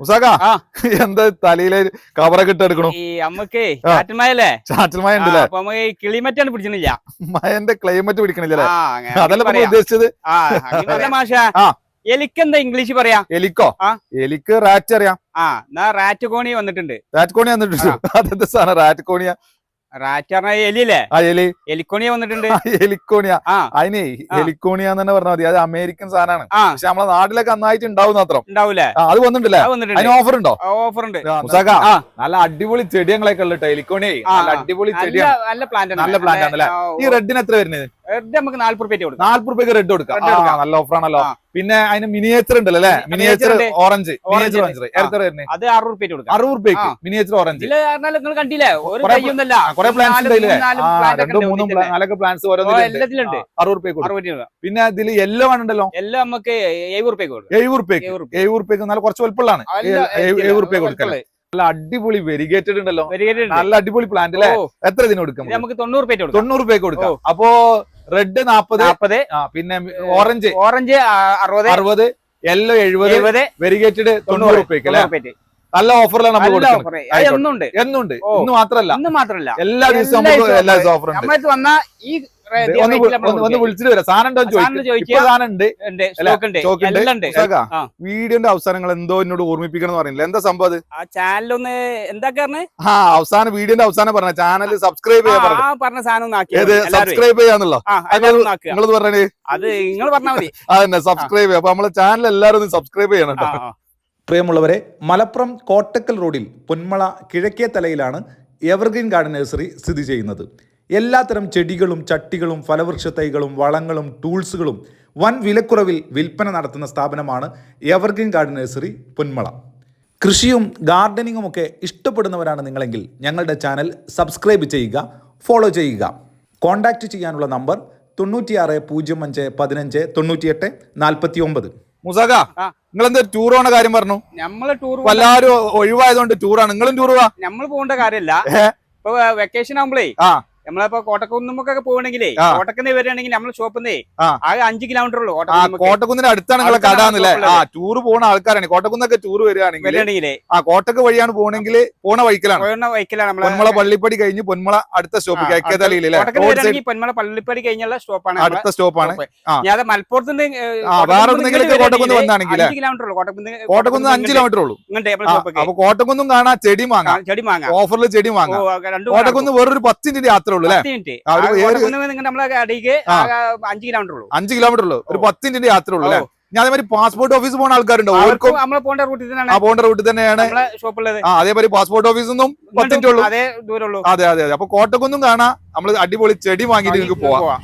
മുസാക ആ. എന്താ തലയിലെ കവറൊക്കെ ഇട്ട് എടുക്കണു ഈ അമ്മയ്ക്ക് ചാറ്റൽമയല്ലേ കാറ്റുമയല്ലേ ഉണ്ടല്ലേ? അപ്പൊ നമുക്ക് ക്ലൈമറ്റാണ് കിളിമറ്റാണ് പിടിച്ചിട്ടില്ല. മഴന്റെ ക്ലൈമറ്റ് പിടിക്കണില്ലേ അതല്ല നമ്മൾ ഉദ്ദേശിച്ചത്? മാഷ. എലിക്കെന്താ ഇംഗ്ലീഷ് പറയാ? എലിക്കോ. എലിക്ക് റാറ്റ് അറിയാം. ആ എന്നാ റാറ്റ് കോണി വന്നിട്ടുണ്ട്. റാറ്റ് കോണി വന്നിട്ടുണ്ട്. അതെന്താ സാധനം? റാറ്റ് കോണിയ? എലിയല്ലേ? ആ എലി. എലിക്കോണിയ വന്നിട്ടുണ്ട്. എലിക്കോണിയ. ആ. അതിനെ. എലിക്കോണിയ തന്നെ പറഞ്ഞാൽ മതി. അത് അമേരിക്കൻ സാധനമാണ്. പക്ഷെ നമ്മളെ നാട്ടിലൊക്കെ നന്നായിട്ട് ഉണ്ടാവും മാത്രം. ഉണ്ടാവൂലേ? അത് വന്നിട്ടില്ലേ? വന്നിട്ടുണ്ട്. അതിന് ഓഫർ ഉണ്ടോ ഓഫർ ഉണ്ട് മുസാക നല്ല അടിപൊളി ചെടിയങ്ങളൊക്കെ ഉള്ള എലിക്കോണിയെ. നല്ല അടിപൊളി ചെടിയാണ്. നല്ല പ്ലാന്റ് നല്ല plant ആണല്ലേ? ഈ റെഡിന് എത്ര വരുന്നത്? റെഡ് നമുക്ക് നാല്പത് റുപ്യ കൊടുക്കാം. നാല്പത് റുപ്യക്ക് റെഡ് കൊടുക്കാം. നല്ല ഓഫർ ആണല്ലോ. പിന്നെ അതിന് മിനിയേച്ചർ ഉണ്ടല്ലോ അല്ലെ? Miniature orange miniature orange. എത്ര വരുന്നത് അത് അറുപത് റുപ്യ കൊടുക്കാം. അറുപത് റുപ്യക്ക് മിനിയേച്ചർ ഓറഞ്ച് നിങ്ങൾ കണ്ടില്ലേ? ഒരു കുറെ കയ്യൊന്നല്ല കുറെ ഒക്കെ രണ്ടും മൂന്നും. നാലൊക്കെ പ്ലാൻസ് ഓരോന്നിലുണ്ട് അറുപത് റുപ്യക്ക് കൊടുക്കും. പിന്നെ ഇതിൽ യെല്ലോ ആണുണ്ടല്ലോ എല്ലാം നമുക്ക് എഴുപത് റുപ്യ കൊടുക്കും. എഴുപത് റുപ്യക്ക്. എഴുപത് റുപ്യ. എഴുപത് റുപ്യക്ക് നല്ല കുറച്ച് വലുപ്പമുള്ളതാണ്. എഴുപത് റുപ്യ കൊടുക്കാം നല്ല അടിപൊളി വെരിഗേറ്റഡ് ഉണ്ടല്ലോ. വെരിഗേറ്റഡ് നല്ല അടിപൊളി പ്ലാന്റ് അല്ലേ? എത്ര ഇതിന് കൊടുക്കും? നമുക്ക് തൊണ്ണൂറ് തൊണ്ണൂറ് രൂപയ്ക്ക് കൊടുക്കാം. അപ്പോ റെഡ് നാപ്പത് നാപ്പത് പിന്നെ ഓറഞ്ച് ഓറഞ്ച് അറുപത് അറുപത് യെല്ലോ എഴുപത് എഴുപത് വെരിഗേറ്റഡ് തൊണ്ണൂറ് റുപ്യക്ക് അല്ലെ? നല്ല ഓഫറിലാണ് നമ്മൾ. എന്നുണ്ട്. എന്നുണ്ട്. ഇന്ന് മാത്രല്ല ഇന്ന് മാത്രല്ല എല്ലാ ദിവസവും എല്ലാ ദിവസവും ഓഫർ ഉണ്ട്. വന്ന ഈ ഒന്ന് ഒന്ന് ഒന്ന്. വിളിച്ചിട്ട് വരാം. സാധനം ഉണ്ടോ ചോദിക്കുക. വീഡിയോന്റെ അവസാനങ്ങൾ എന്തോ എന്നോട് ഓർമ്മിപ്പിക്കണം പറഞ്ഞില്ല പറയുന്നില്ല. എന്താ സംഭവം അത്? ആ ചാനലൊന്ന് എന്താ ആ അവസാനം വീഡിയോന്റെ അവസാനം പറഞ്ഞ ചാനൽ സബ്സ്ക്രൈബ് ചെയ്യാൻ പറഞ്ഞു. സാധനം ഒന്ന് സബ്സ്ക്രൈബ് ചെയ്യാന്നുള്ളോ? ഒന്ന് നിങ്ങളത് പറഞ്ഞേ. അത് നിങ്ങൾ പറഞ്ഞാൽ മതി. അതന്നെ സബ്സ്ക്രൈബ് ചെയ്യാം. അപ്പൊ നമ്മളെ ചാനൽ എല്ലാവരും സബ്സ്ക്രൈബ് ചെയ്യണം കേട്ടോ. പ്രിയമുള്ളവരെ മലപ്പുറം കോട്ടക്കൽ റോഡിൽ പൊന്മള കിഴക്കേ തലയിലാണ് എവർഗ്രീൻ ഗാർഡൻ നഴ്സറി സ്ഥിതി ചെയ്യുന്നത്. എല്ലാത്തരം ചെടികളും ചട്ടികളും ഫലവൃക്ഷ തൈകളും വളങ്ങളും ടൂൾസുകളും വൻ വിലക്കുറവിൽ വിൽപ്പന നടത്തുന്ന സ്ഥാപനമാണ് എവർഗ്രീൻ ഗാർഡൻ നഴ്സറി പൊന്മള. കൃഷിയും ഗാർഡനിങ്ങും ഒക്കെ ഇഷ്ടപ്പെടുന്നവരാണ് നിങ്ങളെങ്കിൽ ഞങ്ങളുടെ ചാനൽ സബ്സ്ക്രൈബ് ചെയ്യുക ഫോളോ ചെയ്യുക. കോൺടാക്റ്റ് ചെയ്യാനുള്ള നമ്പർ തൊണ്ണൂറ്റിയാറ് പൂജ്യം അഞ്ച് പതിനഞ്ച് തൊണ്ണൂറ്റിയെട്ട് നാൽപ്പത്തി ഒമ്പത് മുസാഖ നിങ്ങൾ എന്താ ടൂർ പോണ കാര്യം പറഞ്ഞു? നമ്മൾ ടൂർ അപ്പൊ എല്ലാവരും ഒഴിവായതുകൊണ്ട് ടൂറാണ് നിങ്ങളും ടൂർ പോവാ? നമ്മൾ പോകേണ്ട കാര്യമല്ല ഇപ്പൊ വെക്കേഷൻ ആകുമ്പോഴേ ആ. നമ്മളിപ്പോ കോട്ടക്കുന്നൊക്കെ പോകണമെങ്കിലേ. കോട്ടക്കുന്ന് വരികയാണെങ്കിൽ നമ്മൾ ഷോപ്പിന്നേ ആ. ആകെ അഞ്ച് കിലോമീറ്റർ ഉള്ളൂ കോട്ടക്കുന്നിന്റെ അടുത്താണ് നിങ്ങളെ കടാന്നല്ലേ ആ ടൂർ പോണ ആൾക്കാരാണ്. കോട്ടക്കുന്നൊക്കെ ടൂർ വരികയാണെങ്കിൽ ആ കോട്ടക്ക് വഴിയാണ് പോണെങ്കിൽ പോണ വഴിക്കലാണ്. വൈക്കലാണ് പൊന്മള പള്ളിപ്പടി കഴിഞ്ഞ് പൊന്മള അടുത്ത സ്റ്റോപ്പ് ആ, പൊന്മള പള്ളിപ്പടി കഴിഞ്ഞുള്ള സ്റ്റോപ്പാണ് അടുത്ത സ്റ്റോപ്പാണ്. ഞാൻ മലപ്പുറത്തുനിന്ന് വേറെ കോട്ടക്കുന്ന് വന്നാണെങ്കിൽ കിലോമീറ്റർ ഉള്ളൂ. കോട്ടക്കുന്ന് അഞ്ച് കിലോമീറ്റർ ഉള്ളൂ. അപ്പൊ കോട്ടക്കുന്നും കാണാൻ ചെടി വാങ്ങാം ചെടി വാങ്ങാം ഓഫറിൽ ചെടി വാങ്ങാം കോട്ടക്കുന്ന് വേറൊരു പത്തിന്റെ യാത്ര ഉള്ളൂ അല്ലെ? നമ്മളെ അടിക്ക് അഞ്ച് കിലോമീറ്റർ ഉള്ളൂ. അഞ്ച് കിലോമീറ്റർ ഉള്ളൂ. ഒരു ഓ. പത്തിന്റെ യാത്ര ഉള്ളൂ അല്ലെ. ഞാൻ അതേമാതിരി പാസ്പോർട്ട് ഓഫീസ് പോകുന്ന ആൾക്കാരുണ്ടോ? അവർക്ക് പോകേണ്ട റൂട്ടിൽ തന്നെയാണ്. പോകേണ്ട റൂട്ടിൽ തന്നെയാണ്. ആ അതേമാതിരി പാസ്പോർട്ട് ഓഫീസിൽ നിന്നും പത്തിന്റെ ഉള്ളു. അതേ അതെ അതെ അതെ. അപ്പൊ കോട്ടക്കുന്നും കാണാം. നമ്മൾ അടിപൊളി ചെടി വാങ്ങിയിട്ട് നിങ്ങൾക്ക് പോവാം.